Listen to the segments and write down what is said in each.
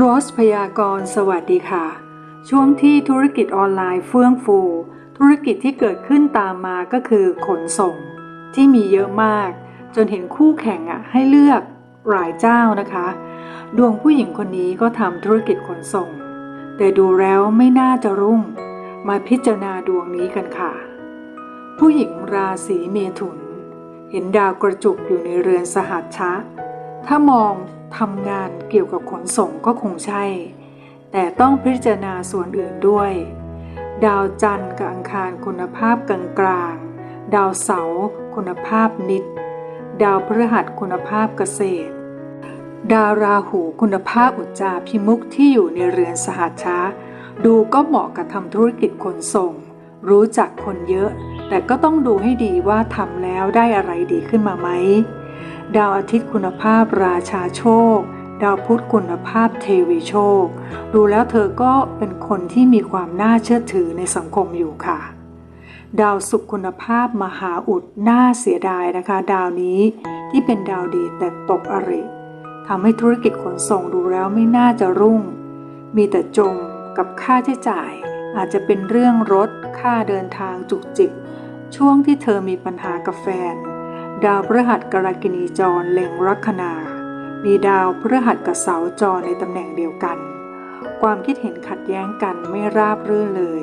โรสพยากรณ์สวัสดีค่ะ ช่วงที่ธุรกิจออนไลน์เฟื่องฟู ธุรกิจที่เกิดขึ้นตามมาก็คือขนส่ง ที่มีเยอะมาก จนเห็นคู่แข่งอะให้เลือกหลายเจ้านะคะ ดวงผู้หญิงคนนี้ก็ทำธุรกิจขนส่ง แต่ดูแล้วไม่น่าจะรุ่ง มาพิจารณาดวงนี้กันค่ะ ผู้หญิงราศีเมถุน เห็นดาวกระจุกอยู่ในเรือนสหัชชะ ถ้ามอง ทำงานเกี่ยวกับขนส่งก็คงใช่ แต่ต้องพิจารณาส่วนอื่นด้วย ดาวจันทร์กับอังคารคุณภาพกลางๆ ดาวเสาร์คุณภาพนิด ดาวพฤหัสคุณภาพเกษตร ดาวราหูคุณภาพอุจจาพิมุกที่อยู่ในเรือนสหัชชะดูก็เหมาะกับทำธุรกิจขนส่ง รู้จักคนเยอะ แต่ก็ต้องดูให้ดีว่าทำแล้วได้อะไรดีขึ้นมาไหม ดาวอาทิตย์คุณภาพราชาโชค ดาวพุธคุณภาพเทวีโชค ดูแล้วเธอก็เป็นคนที่มีความน่าเชื่อถือในสังคมอยู่ค่ะ ดาวศุกร์คุณภาพมหาอุดน่าเสียดายนะคะ ดาวนี้ที่เป็นดาวดีแต่ตกอริทำให้ธุรกิจขนส่งดูแล้วไม่น่าจะรุ่ง มีแต่จมกับค่าใช้จ่าย อาจจะเป็นเรื่องรถค่าเดินทางจุกจิก ช่วงที่เธอมีปัญหากับแฟน ดาวพฤหัสกรกินีจรเล็งลัคนา มีดาวพฤหัสกับเสาจรในตำแหน่งเดียวกัน ความคิดเห็นขัดแย้งกันไม่ราบรื่นเลย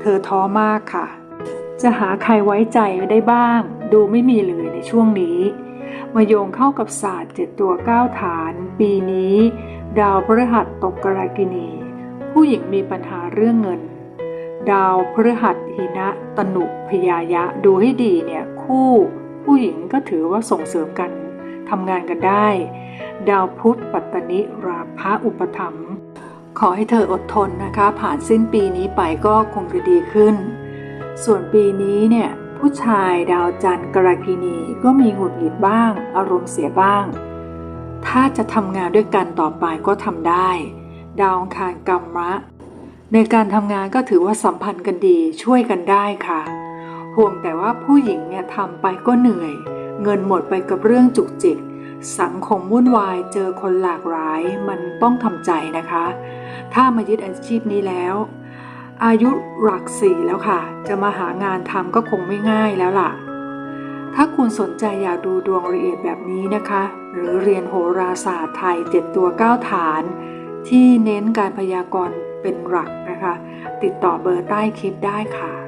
เธอท้อมากค่ะ จะหาใครไว้ใจได้บ้าง ดูไม่มีเลยในช่วงนี้ มาโยงเข้ากับศาสตร์เจ็ดตัวเก้าฐาน ปีนี้ ดาวพฤหัสตกกรกินี ผู้หญิงมีปัญหาเรื่องเงิน ดาวพฤหัสหินะตนุพยายะดูให้ดีเนี่ยคู่ ผู้หญิงก็ถือว่าส่งเสริมกันทำงานกันได้ ดาวพุธปัตตนิราพะอุปถัมขอให้เธออดทนนะคะ ผ่านสิ้นปีนี้ไปก็คงจะดีขึ้น ส่วนปีนี้เนี่ยผู้ชายดาวจันทร์กรกินีก็มีหงุดหงิดบ้าง อารมณ์เสียบ้าง ถ้าจะทำงานด้วยกันต่อไปก็ทำได้ ดาวองคารกรรมะ ในการทำงานก็ถือว่าสัมพันธ์กันดีช่วยกันได้ค่ะ ห่วงแต่ว่าผู้หญิงเนี่ยทำไปก็เหนื่อย เงินหมดไปกับเรื่องจุกจิก สังคมวุ่นวายเจอคนหลากหลายมันต้องทำใจนะคะ ถ้ามายึดอาชีพนี้แล้ว อายุหลักสี่แล้วค่ะ จะมาหางานทำก็คงไม่ง่ายแล้วล่ะ ถ้าคุณสนใจอยากดูดวงละเอียดแบบนี้นะคะ หรือเรียนโหราศาสตร์ไทย7ตัว9ฐาน ที่เน้นการพยากรณ์เป็นหลักนะคะ ติดต่อเบอร์ใต้คลิปได้ค่ะ